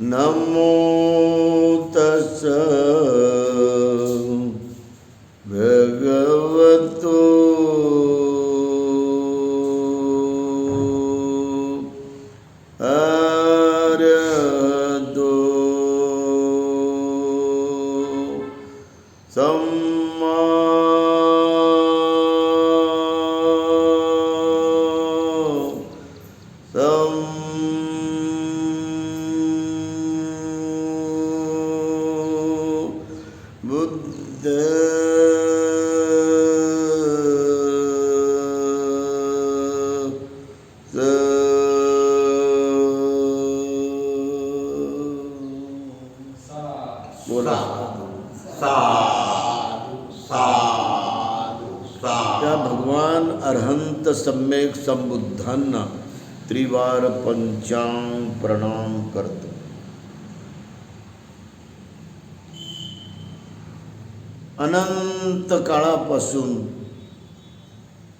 नमो तस बोला. त्या भगवान अर्हंत सम्यक संबुद्धांना त्रिवार पंचांग प्रणाम करतो. अनंत काळापासून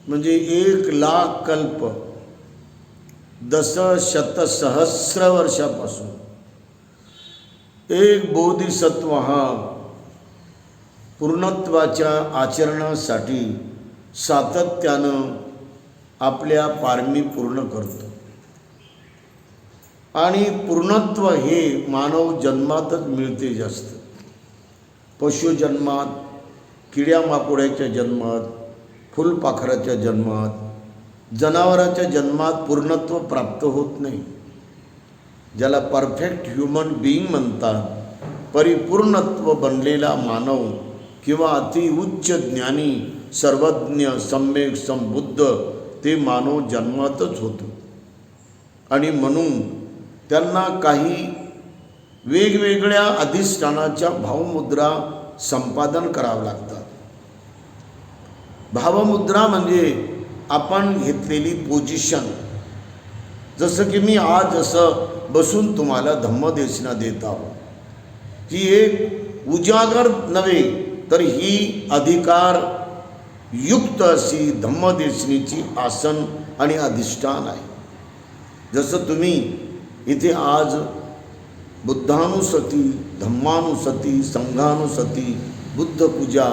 म्हणजे एक लाख कल्प दस शत सहस्र वर्षापासून एक बोधिसत्व हा पूर्णत्वाच्या आचरणासाठी सातत्यानं आपल्या पारमी पूर्ण करतो. आणि पूर्णत्व हे मानव जन्मातच मिळते जास्त. पशुजन्मात किड्यामाकोड्याच्या जन्मात फुलपाखराच्या जन्मात जनावराच्या जन्मात पूर्णत्व प्राप्त होत नाही. ज्याला परफेक्ट ह्युमन बिईंग म्हणतात परिपूर्णत्व बनलेला मानव किंवा अतिउच्च ज्ञानी सर्वज्ञ सम्यक संबुद्ध ते मानव जन्मातच होतो. आणि म्हणून त्यांना काही वेगवेगळ्या अधिष्ठानाच्या भावमुद्रा संपादन करावं लागतात. भावमुद्रा म्हणजे आपण घेतलेली पोजिशन जसं की मी आज असं बसून तुम्हाला धम्मदेशना देत आहोत. ही एक उजागर नव्हे तर ही अधिकार युक्त अशी धम्मदेशनीची आसन आणि अधिष्ठान आहे. जसं तुम्ही इथे आज बुद्धानुसती धम्मानुसती संघानुसती बुद्धपूजा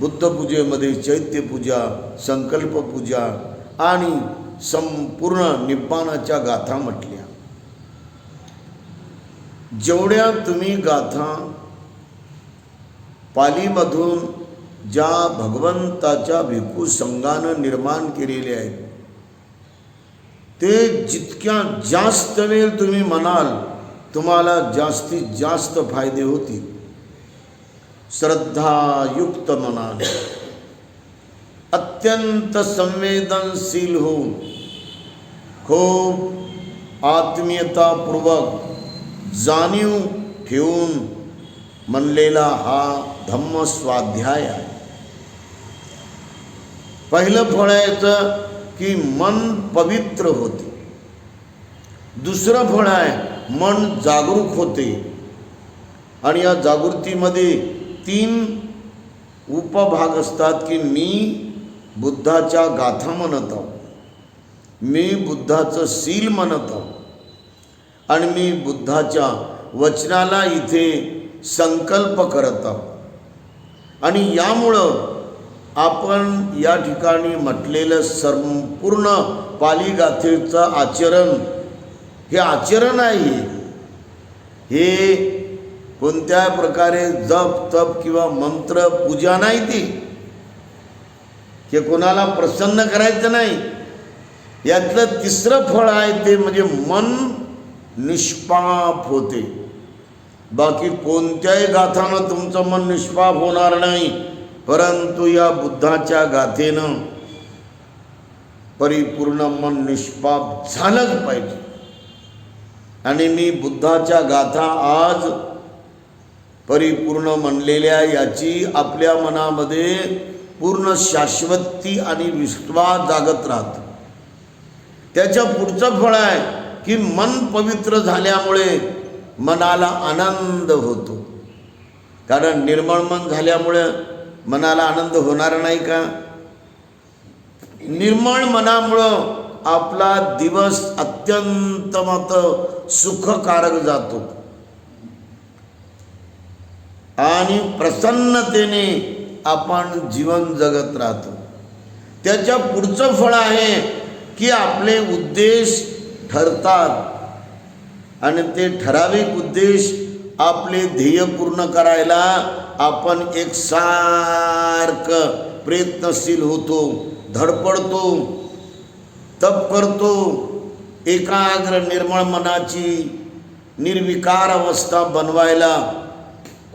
बुद्धपूजेमध्ये चैत्यपूजा संकल्पपूजा आणि संपूर्ण निब्बाणाच्या गाथा म्हटल्या. जेवढ्या तुम्ही गाथा पालीमधून ज्या भगवंताच्या भिकू संघानं निर्माण केलेल्या आहेत ते जितक्या जास्त वेळ तुम्ही म्हणाल तुम्हाला जास्तीत जास्त फायदे होतील. श्रद्धायुक्त मनाने. अत्यंत संवेदनशील होऊन खूप आत्मीयतापूर्वक जाणीव ठेवून म्हणलेला हा धम्म स्वाध्याय आहे. पहिलं फळ याचं की मन पवित्र होते. दुसरं फळ आहे मन जागरूक होते. आणि या जागृतीमध्ये तीन उपभाग असतात की मी बुद्धाच्या गाथा म्हणत. आहो मी बुद्धाचं सील म्हणत. आहो आणि मी बुद्धाच्या वचनाला इथे संकल्प करत. आहो आणि यामुळं आपण या ठिकाणी म्हटलेलं संपूर्ण पालीगाथेचं आचरण हे आचरण आहे. हे कोणत्या प्रकारे जप तप किंवा मंत्र पूजा नाही ती. हे कोणाला प्रसन्न करायचं नाही. यातलं तिसरं फळ आहे ते म्हणजे मन निष्पाप होते. बाकी कोणत्याही गाथानं तुमचं मन निष्पाप होणार नाही परंतु या बुद्धाच्या गाथेनं परिपूर्ण मन निष्पाप झालंच पाहिजे. आणि मी बुद्धाच्या गाथा आज परिपूर्ण म्हणलेल्या याची आपल्या मनामध्ये पूर्ण शाश्वती आणि विश्वास जागत राहतो. त्याच्या पुढचं फळ आहे की मन पवित्र झाल्यामुळे मनाला आनंद होतो. कारण निर्मळ मन झाल्यामुळे मनाला आनंद होणार नाही का? निर्मळ मनामुळं आपला दिवस अत्यंत मत सुखकारक जातो. आणि प्रसन्नतेने आपण जीवन जगत राहतो. त्याच्या पुढचं फळ आहे की आपले उद्देश ठरतात. आणि ते ठराविक उद्देश आपले ध्येय पूर्ण करायला आपण एक सारखं प्रयत्नशील होतो धडपडतो तप करतो एकाग्र निर्मळ मनाची निर्विकार अवस्था बनवायला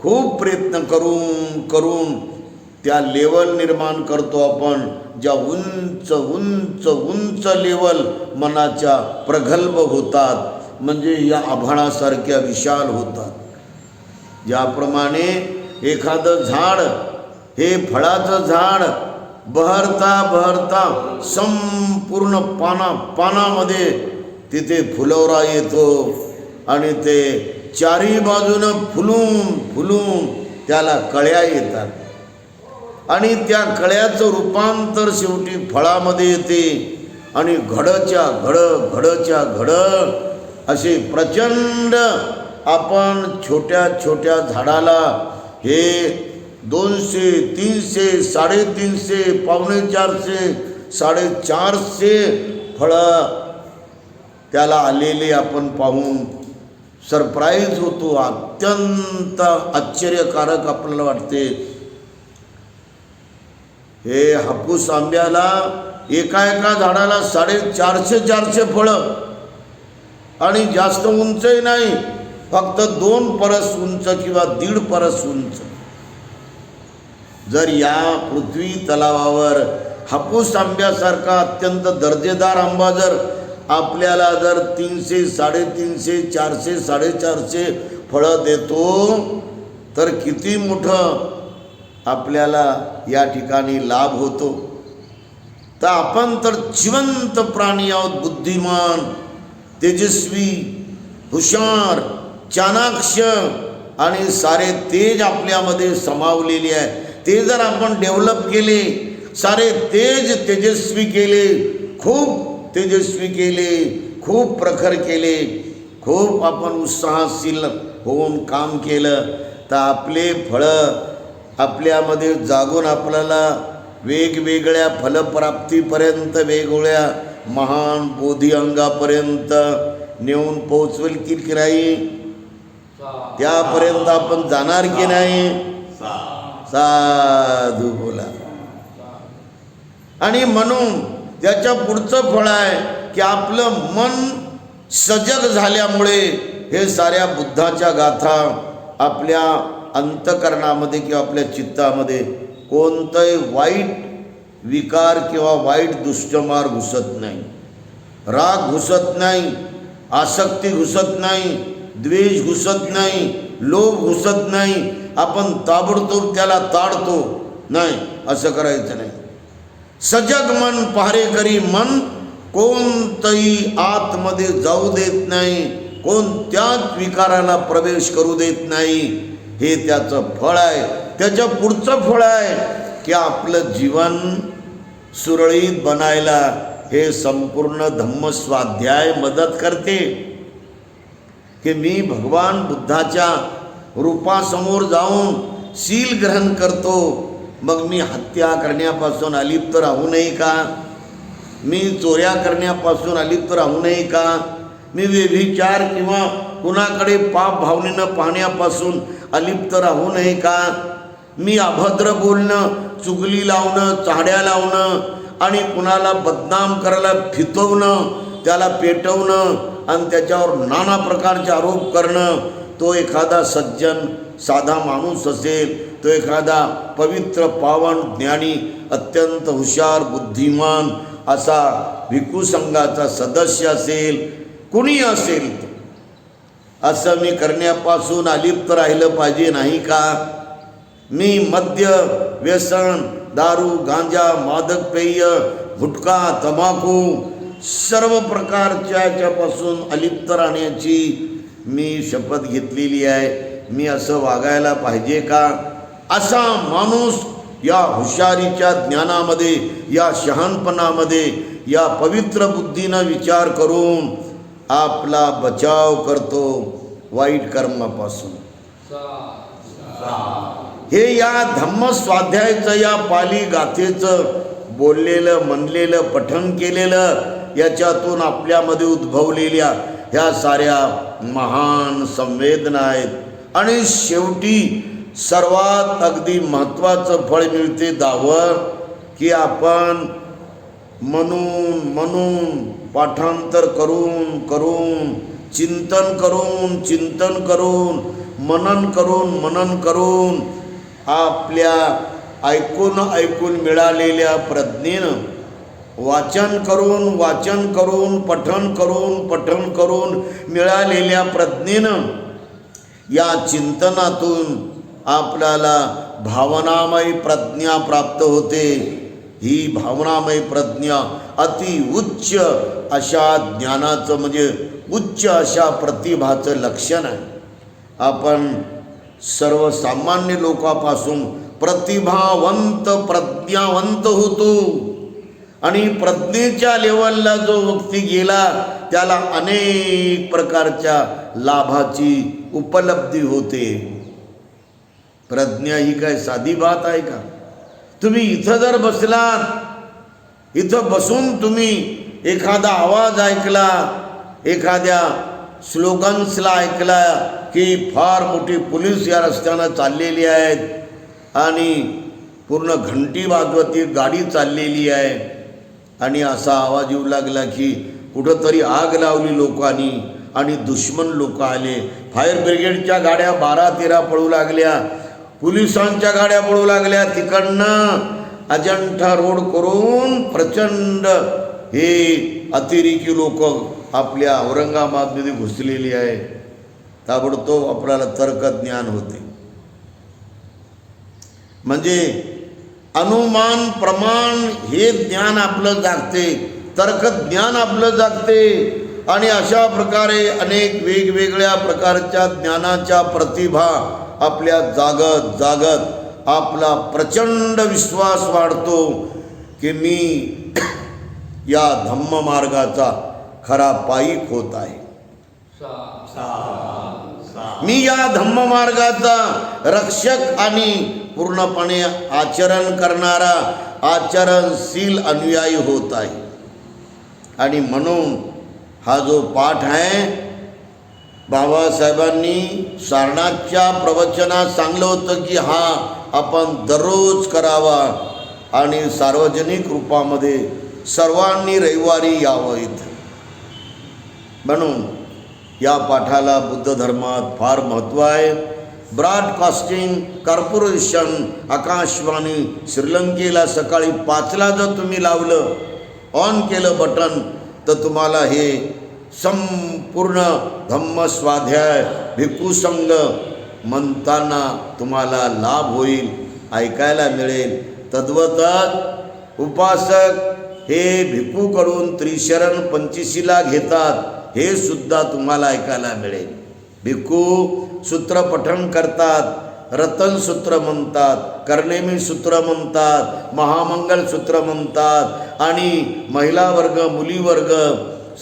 खूप प्रयत्न करून करून त्या लेवल निर्माण करतो आपण ज्या उंच उंच उंच लेवल मनाच्या प्रगल्भ होतात म्हणजे या आभाळासारख्या विशाल होतात. ज्याप्रमाणे एखादं झाड हे फळाचं झाड बहरता बहरता संपूर्ण पाना पानामध्ये तिथे फुलवरा येतो आणि ते चारी बाजूनं फुलून फुलून त्याला कळ्या येतात. आणि त्या कळ्याचं रूपांतर शेवटी फळामध्ये येते. आणि घडच्या घड घडच्या घड असे प्रचंड आपण छोट्या छोट्या झाडाला हे दोनशे तीनशे साडेतीनशे पावणे चारशे साडेचारशे फळं त्याला आलेले आपण पाहून सरप्राईज होतो. अत्यंत आश्चर्यकारक आपल्याला वाटते. हे हापूस आंब्याला एका एका झाडाला साडेचारशे चारशे फळं. आणि जास्त उंचही नाही फक्त दोन परस उंच किंवा दीड परस उंच. जर या पृथ्वी तलावावर हापूस आंब्यासारखा अत्यंत दर्जेदार आंबा जर आपल्याला जर तीनशे साडेतीनशे चारशे साडेचारशे फळं देतो तर किती मोठं आपल्याला या ठिकाणी लाभ होतो. तर आपण तर जिवंत प्राणी आहोत बुद्धिमान तेजस्वी हुशार चाणाक्ष आणि सारे तेज आपल्यामध्ये समावलेले आहे ते जर आपण डेव्हलप केले सारे तेज तेजस्वी केले खूप तेजस्वी केले खूप प्रखर केले खूप आपण उत्साहशील होऊन काम केलं तर आपले फळं आपल्यामध्ये जागून आपल्याला वेगवेगळ्या फलप्राप्तीपर्यंत वेगवेगळ्या महान बोधी अंगापर्यंत नेऊन पोचवेल की की नाही? त्यापर्यंत आपण जाणार की नाही? साधू बोला. आणि म्हणून त्याच्या पुढचं फळ आहे की आपलं मन सजग झाल्यामुळे हे साऱ्या बुद्धाच्या गाथा आपल्या अंतकरणामध्ये किंवा आपल्या चित्तामध्ये कोणतंही वाईट विकार किंवा वाईट दुष्टमार घुसत नाही. राग घुसत नाही आसक्ती घुसत नाही द्वेष घुसत नाही लोभ घुसत नाही आपण ताबडतोब त्याला ताडतो नाही असं करायचं नाही. सजग मन पहारेकरी मन कोणतंही आतमध्ये जाऊ देत नाही कोणत्याच विकाराला प्रवेश करू देत नाही. हे त्याचं फळ आहे. त्याच्या पुढचं फळ आहे की आपलं जीवन सुरळीत बनायला हे संपूर्ण धम्मस्वाध्याय मदत करते. की मी भगवान बुद्धाच्या रूपासमोर जाऊन शील ग्रहण करतो. मग मी हत्या करण्यापासून अलिप्त राहू नये का? मी चोऱ्या करण्यापासून अलिप्त राहू नये का? मी व्यभिचार किंवा कुणाकडे पाप भावनेनं पाहण्यापासून अलिप्त राहू नये का? मी अभद्र बोलणं चुगली लावणं चाड्या लावणं आणि कुणाला बदनाम करायला फितवणं त्याला पेटवणं आणि त्याच्यावर नाना प्रकारचे आरोप करणं तो एखादा सज्जन साधा माणूस असेल तो एखादा पवित्र पावन ज्ञानी अत्यंत हुशार बुद्धिमान असा भिकू संघाचा सदस्य असेल कुणी असेल तो? असं मी करण्यापासून अलिप्त राहिलं पाहिजे नाही का? मी मद्य व्यसन दारू गांजा मादक पेय गुटखा तंबाखू सर्व प्रकारच्या याच्यापासून अलिप्त राहण्याची मी शपथ घेतलेली आहे. मी असं वागायला पाहिजे का? असा माणूस या हुशारीच्या ज्ञानामध्ये या शहाणपणामध्ये या पवित्र बुद्धीनं विचार करून आपला बचाव करतो वाईट कर्मापासून. हे या धम्म स्वाध्यायाचं या पाली गाथेचं बोललेलं म्हणलेलं पठण केलेलं याच्यातून आपल्यामध्ये उद्भवलेल्या ह्या साऱ्या महान संवेदना आहेत. आणि शेवटी सर्वात अगदी महत्त्वाचं फळ मिळते दावं की आपण म्हणून म्हणून पाठांतर करून करून चिंतन करून चिंतन करून मनन करून मनन करून आपल्या ऐकून ऐकून मिळालेल्या प्रज्ञेनं वाचन करून वाचन करून पठण करून पठण करून मिळालेल्या प्रज्ञेनं या चिंतनातून आपल्याला भावनामय प्रज्ञा प्राप्त होते. ही भावनामय प्रज्ञा अति उच्च अशा ज्ञानाचं म्हणजे उच्च अशा प्रतिभाचं लक्षण आहे. आपण सर्वसामान्य लोकापासून प्रतिभावंत प्रज्ञावंत होतो. आणि प्रज्ञेच्या लेवलला जो व्यक्ती गेला त्याला अनेक प्रकारच्या लाभाची उपलब्धी होते. प्रज्ञा ही काय साधी बात आहे का? तुम्ही इथं जर बसलात इथं बसून तुम्ही एखादा आवाज ऐकला एखाद्या स्लोगन्सला ऐकला की फार मोठी पोलीस या रस्त्यानं चाललेली आहेत आणि पूर्ण घंटी वाजवती गाडी चाललेली आहे. आणि असा आवाज येऊ लागला की कुठंतरी आग लावली लोकांनी आणि दुश्मन लोक आले. फायर ब्रिगेडच्या गाड्या बारा तेरा पळू लागल्या. पोलिसांच्या गाड्या पळू लागल्या. तिकडनं अजंठा रोड करून प्रचंड हे अतिरेकी लोक आपल्या औरंगाबादमध्ये घुसलेली आहे. ताबडतोब आपल्याला तर्कज्ञान होते. म्हणजे अनुमान प्रमाण हे ज्ञान आपलं जागते. तर्कज्ञान आपलं जागते. आणि अशा प्रकारे अनेक वेगवेगळ्या प्रकारच्या ज्ञानाच्या प्रतिभा आपल्या जागत जागत आपला प्रचंड विश्वास वाढतो की मी या धम्म मार्गाचा खरा पायीक होत आहे. मी या धम्म मार्गाचा रक्षक आणि पूर्णपणे आचरण करणारा आचरणशील अनुयायी होत आहे. आणि म्हणून हा जो पाठ आहे बाबासाहेबांनी सारनाथच्या प्रवचनात सांगलं होतं की हा आपण दररोज करावा आणि सार्वजनिक रूपामध्ये सर्वांनी रविवारी यावं इथं. म्हणून या पाठाला बुद्ध धर्मात फार महत्त्व आहे. ब्रॉडकास्टिंग कॉर्पोरेशन आकाशवाणी श्रीलंकेला सकाळी पाचला जर तुम्ही लावलं ऑन केलं बटन तर तुम्हाला हे संपूर्ण धम्मस्वाध्याय भिक्खूसंघ म्हणताना तुम्हाला लाभ होईल ऐकायला मिळेल. तद्वतच उपासक हे भिक्खूकडून त्रिशरण पंचशीला घेतात हे सुद्धा तुम्हाला ऐकायला मिळेल. भिक्खू सूत्रपठण करतात रतन सूत्र म्हणतात कर्णेमी सूत्र म्हणतात महामंगल सूत्र म्हणतात आणि महिला वर्ग मुली वर्ग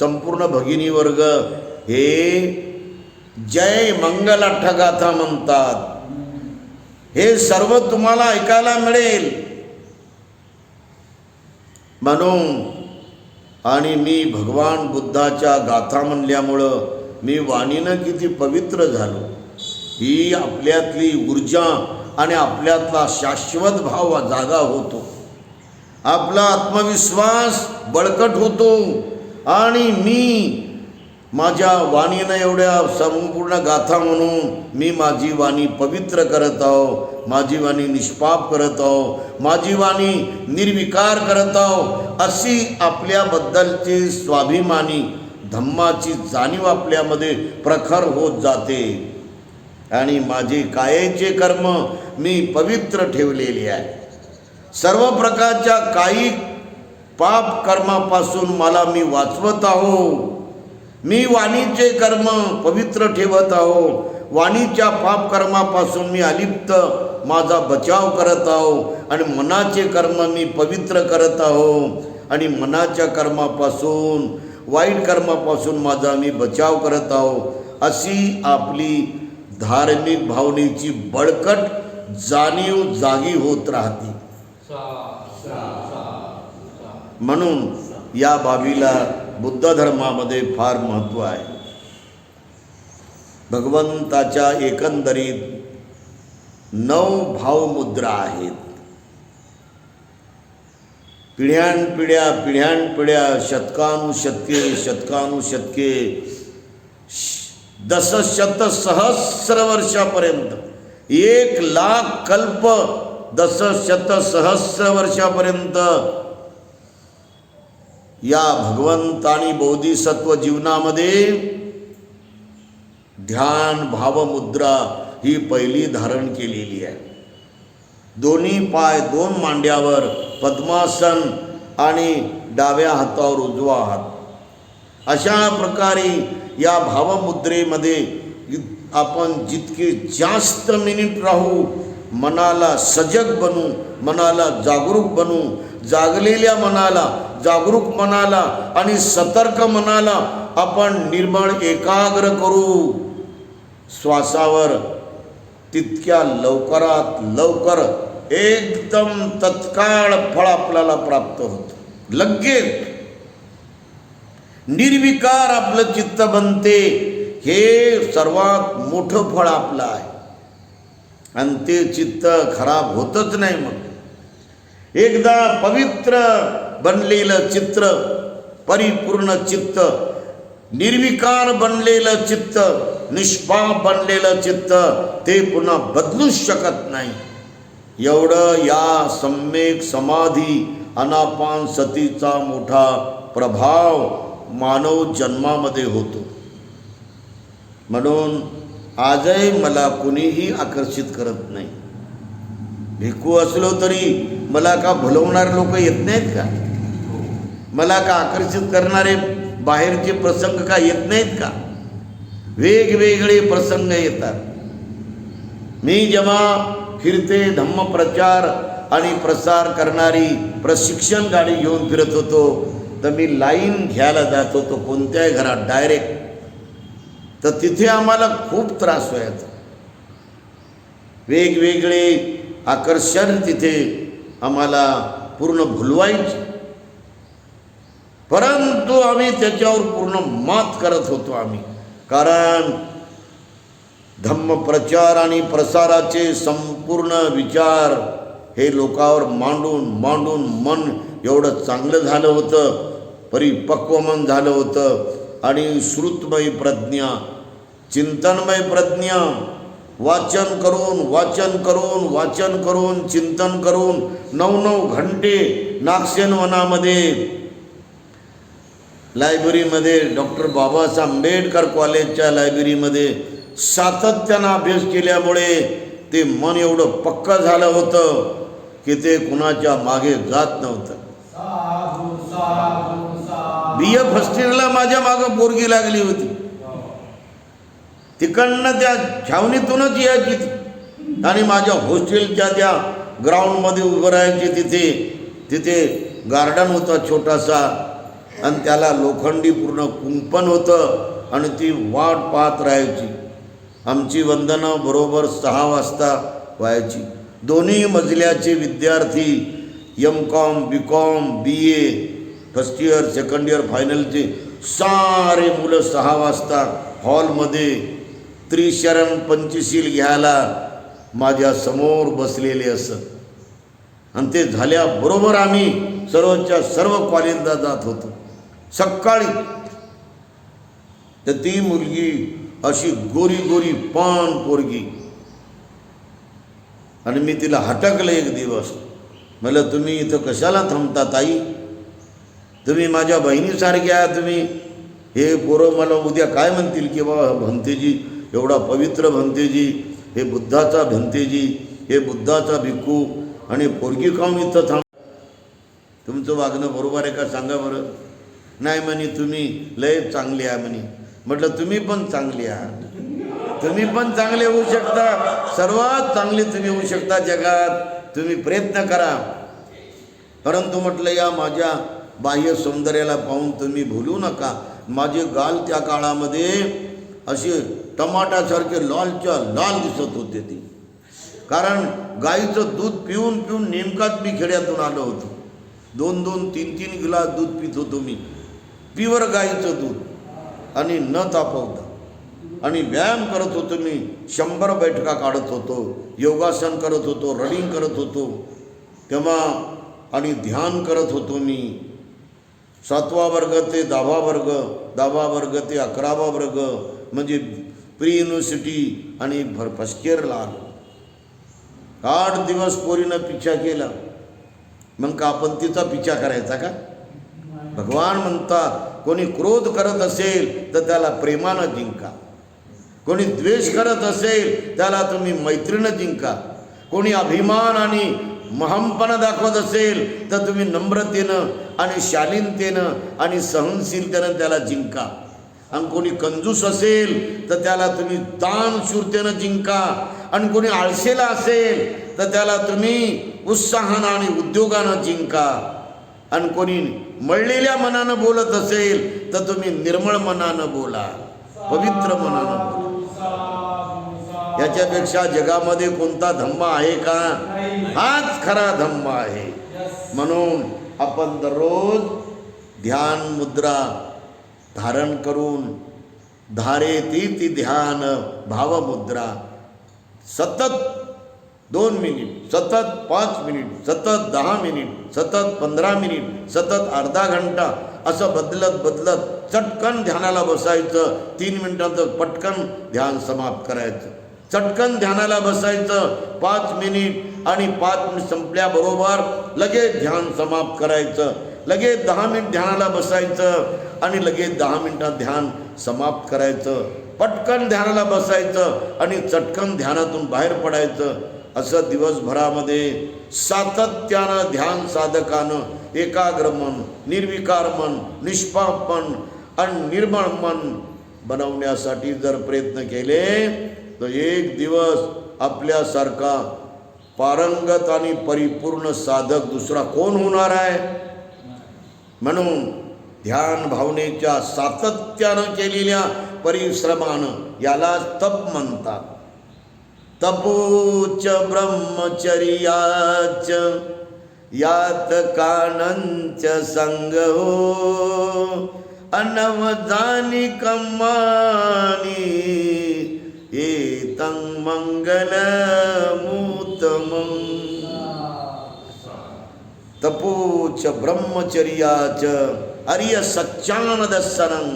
संपूर्ण भगिनी वर्ग हे जय मंगलाठगाथा म्हणतात. हे सर्व तुम्हाला ऐकायला मिळेल. म्हणून आणि मी भगवान बुद्धाच्या गाथा म्हणल्यामुळं मी वाणीनं किती पवित्र झालो. ही आपल्यातली ऊर्जा आणि आपल्यातला शाश्वत भाव जागा होतो. आपला आत्मविश्वास बळकट होतो. आणि मी माझ्या वाणीनं एवढ्या संपूर्ण गाथा म्हणून मी माझी वाणी पवित्र करत आहो माझी वाणी निष्पाप करत आहो माझी वाणी निर्विकार करत आहो अशी आपल्याबद्दलची स्वाभिमानी धम्माची जाणीव आपल्यामध्ये प्रखर होत जाते. आणि माझे कायेचे कर्म मी पवित्र ठेवलेले आहे. सर्व प्रकारच्या काही पाप कर्मापासून मला मी वाचवत आहो मी वाणीचे कर्म पवित्र ठेवत आहो वाणीच्या पाप कर्मापासून मी अलिप्त माझा बचाव करत आहो आणि मनाचे कर्म मी पवित्र करत आहो आणि मनाच्या कर्मापासून वाईट कर्मापासून माझा मी बचाव करत आहो अशी आपली धार्मिक भावनेची बळकट जाणीव जागी होत राहते. म्हणून या बाबीला बुद्ध धर्मामध्ये फार महत्त्व आहे. भगवंताच्या एकंदरीत नऊ भावमुद्रा आहेत. पिढ्यानपिढ्या पिढ्यानपिढ्या शतकानुशतके शतकानुशतके दशशत सहस्र वर्षापर्यंत एक लाख कल्प दशशत सहस्र वर्षापर्यंत या भगवंत आणि बोधिसत्व जीवनामध्ये ध्यान भावमुद्रा ही पहिली धारण केलेली आहे. दोन्ही पाय दोन मांड्यावर पद्मासन आणि डाव्या हातावर उजवा हात. अशा प्रकारे या भावमुद्रेमध्ये आपण जितके जास्त मिनिट राहू मनाला सजग बनू मनाला जागरूक बनू जागलेल्या मनाला जागरूक मनाला आणि सतर्क मनाला आपण निर्मळ एकाग्र करू. श्वासावर तितक्या लवकरात लवकर एकदम तत्काळ फळ आपल्याला प्राप्त होतं. लगेच. निर्विकार आपलं चित्त बनते. हे सर्वात मोठं फळ आपलं आहे. आणि ते चित्त खराब होतच नाही मग एकदा पवित्र बनलेलं चित्र परिपूर्ण चित्त निर्विकार बनलेलं चित्त निष्पाप बनलेलं चित्त ते पुन्हा बदलूच शकत नाही. एवढं या सम्यक समाधी अनापान सतीचा मोठा प्रभाव मानव जन्मामध्ये होतो. म्हणून आजही मला कुणीही आकर्षित करत नाही. भिकू असलो तरी मला का भुलवणारे लोक येत नाहीत का? मला का आकर्षित करणारे बाहेरचे प्रसंग का येत नाहीत का? वेगवेगळे प्रसंग येतात. मी जेव्हा फिरते धम्मप्रचार आणि प्रसार करणारी प्रशिक्षण गाडी घेऊन फिरत होतो तर मी लाईन घ्यायला जात होतो कोणत्याही घरात डायरेक्ट. तर तिथे आम्हाला खूप त्रास व्हायचा. वेगवेगळे आकर्षण तिथे आम्हाला पूर्ण भुलवायचे. परंतु आम्ही त्याच्यावर पूर्ण मात करत होतो आम्ही. कारण धम्मप्रचार आणि प्रसाराचे संपूर्ण विचार हे लोकावर मांडून मांडून मन एवढं चांगलं झालं होतं परिपक्व मन झालं होतं. आणि श्रुतमय प्रज्ञा चिंतनमय प्रज्ञा वाचन करून वाचन करून वाचन करून चिंतन करून नऊ नऊ घंटे नागसेन वनामध्ये लायब्ररीमध्ये डॉक्टर बाबासाहेब आंबेडकर कॉलेजच्या लायब्ररीमध्ये सातत्यानं अभ्यास केल्यामुळे ते मन एवढं पक्क झालं होतं की ते कुणाच्या मागे जात नव्हतं. बी ए फर्स्ट इयरला माझ्या मागं पोरगी लागली होती. तिकडनं त्या छावणीतूनच यायची ती. आणि माझ्या हॉस्टेलच्या त्या ग्राउंडमध्ये उभं राहायची तिथे. तिथे गार्डन होता छोटासा. आणि त्याला लोखंडी पूर्ण कुंपण होतं आणि ती वाट पाहत राहायची. आमची वंदनं बरोबर सहा वाजता व्हायची. दोन्ही मजल्याचे विद्यार्थी M com B com B A first year second year फायनलचे सारे मुलं सहा वाजता हॉलमध्ये त्रिशरण पंचशील घ्यायला माझ्यासमोर बसलेले असत. आणि ते झाल्याबरोबर आम्ही सर्वच्या सर्व कॉलेजला जात होतो. सकाळी. तर ती मुलगी अशी गोरी गोरी पान पोरगी. आणि मी तिला हटकलं एक दिवस. म्हटलं तुम्ही इथं कशाला थांबता ताई? तुम्ही माझ्या बहिणीसारखे आहात तुम्ही. हे पोरं मला उद्या काय म्हणतील की बाबा भंतेजी एवढा पवित्र भंतेजी हे बुद्धाचा भंतेजी हे बुद्धाचा भिक्खू आणि पोरगी काऊन इथं थांब तुमचं वागणं बरोबर आहे का? सांगा बरं. नाही म्हणे तुम्ही लय चांगले आहे म्हणे. म्हटलं तुम्ही पण चांगले आहात तुम्ही पण चांगले होऊ शकता. सर्वात चांगले तुम्ही होऊ शकता जगात. तुम्ही प्रयत्न करा. परंतु म्हटलं या माझ्या बाह्य सौंदर्याला पाहून तुम्ही भूलू नका. माझे गाल त्या काळामध्ये असे टमाटासारखे लालच्या लाल दिसत होते ते. कारण गाईचं दूध पिऊन पिऊन नेमकाच मी खेड्यातून आलो होतो. दोन दोन तीन तीन गिलास दूध पित होतो मी. प्युअर गाईचं दूध आणि न तापवता. आणि व्यायाम करत होतो मी शंभर बैठका काढत होतो योगासन करत होतो रनिंग करत होतो. तेव्हा आणि ध्यान करत होतो मी. सातवा वर्ग ते दहावा वर्ग दहावा वर्ग ते अकरावा वर्ग म्हणजे प्री युनिव्हर्सिटी आणि भर फर्स्ट इयरला आलो. आठ दिवस पोरीनं पिछा केला. मग का आपण तिचा पिछा करायचा का? भगवान म्हणतात कोणी क्रोध करत असेल तर त्याला प्रेमानं जिंका. कोणी द्वेष करत असेल त्याला तुम्ही मैत्रीनं जिंका. कोणी अभिमान आणि महमपणा दाखवत असेल तर तुम्ही नम्रतेनं आणि शालीनतेनं आणि सहनशीलतेनं त्याला जिंका. आणि कोणी कंजूस असेल तर त्याला तुम्ही दानशूरतेनं जिंका. आणि कोणी आळशेला असेल तर त्याला तुम्ही उत्साहानं आणि उद्योगानं जिंका. आणि कोणी मळलेल्या मनानं बोलत असेल तर तुम्ही निर्मळ मनानं बोला पवित्र मनानं बोला. याच्यापेक्षा जगामध्ये कोणता धम्म आहे का? हाच खरा धम्म आहे. म्हणून आपण दररोज ध्यान मुद्रा धारण करून धारे ती ती ध्यान भावमुद्रा सतत दोन मिनिट सतत पाच मिनिट सतत दहा मिनिट सतत पंधरा मिनिट सतत अर्धा घंटा असं बदलत बदलत चटकन ध्यानाला बसायचं तीन मिनिटाचं पटकन ध्यान समाप्त करायचं. चटकन ध्यानाला बसायचं पाच मिनिट आणि पाच मिनिट संपल्याबरोबर लगेच ध्यान समाप्त करायचं. लगेच दहा मिनिट ध्यानाला बसायचं आणि लगेच दहा मिनिटात ध्यान समाप्त करायचं. पटकन ध्यानाला बसायचं आणि चटकन ध्यानातून बाहेर पडायचं. असं दिवसभरामध्ये सातत्यानं ध्यान साधकानं एकाग्र मन निर्विकार मन निष्पाप मन आणि निर्मळ मन बनवण्यासाठी जर प्रयत्न केले तर एक दिवस आपल्यासारखा पारंगत आणि परिपूर्ण साधक दुसरा कोण होणार आहे? म्हणून ध्यान भावनेच्या सातत्यानं केलेल्या परिश्रमानं याला तप म्हणतात. तपोच ब्रह्मचर्याच यात कानंच संग हो अनवदानी कम्मानी एतं मंगलमुत्तमम् तपोच ब्रह्मचर्याच आर्य सच्चानदर्शनं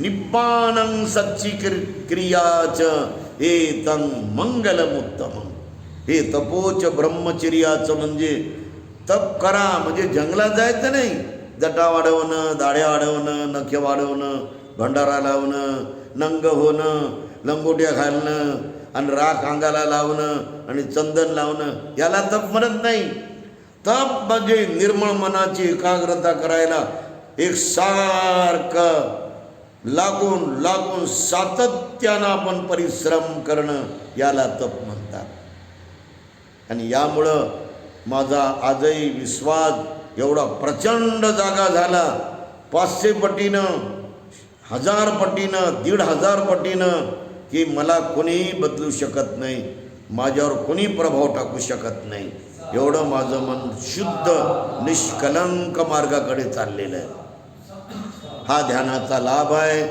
निब्बानं सच्ची हे एतं मंगलमुत्तमं. हे तपोच ब्रह्मचर्याचं म्हणजे तप करा म्हणजे जंगलात जायचं नाही. जटा वाढवणं दाड्या वाढवणं नखे वाढवणं भंडारा लावणं नंग होणं लंगोट्या घालणं आणि राख अंगाला लावणं आणि चंदन लावणं याला तप म्हणत नाही. तप म्हणजे निर्मळ मनाची एकाग्रता करायला एक सारखं लागून लागून सातत्यानं आपण परिश्रम करणं याला तप म्हणतात. आणि यामुळं माझा आजही विश्वास एवढा प्रचंड जागा झाला. पाचशे पटीनं हजार पटीनं दीड हजार पटीनं की मला कोणीही बदलू शकत नाही. माझ्यावर कोणी प्रभाव टाकू शकत नाही. एवढं माझं मन शुद्ध निष्कलंक मार्गाकडे चाललेलं आहे. हा ध्यानाचा लाभ आहे.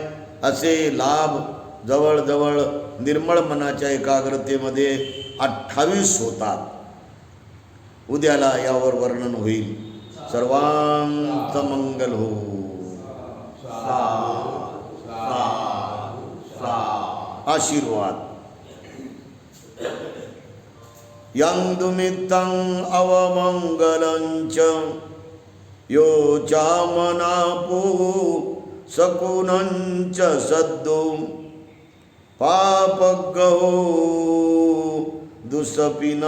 असे लाभ जवळजवळ निर्मळ मनाच्या एकाग्रतेमध्ये अठ्ठावीस होतात. उद्याला यावर वर्णन होईल. सर्वांत मंगल हो. आशीर्वाद. यंदुमित्तं अवमंगलंच यो चामनापु सकुनञ्च सद्दो पापगौ दुःसपिनङ्गकन्तं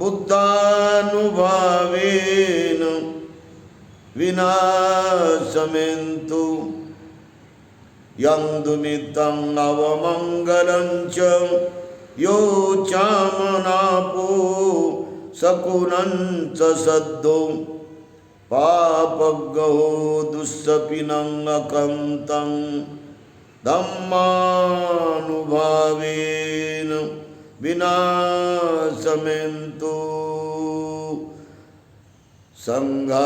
बुद्धानुभावेन विनाशमेन्तु यन्दुमित्तं नवमङ्गलं च यो चामनापो सकुनं च सद्दो पापगहो दुःसपिनङ्गकं तं धम्मानुभावेन विनाशमेन्तु संघा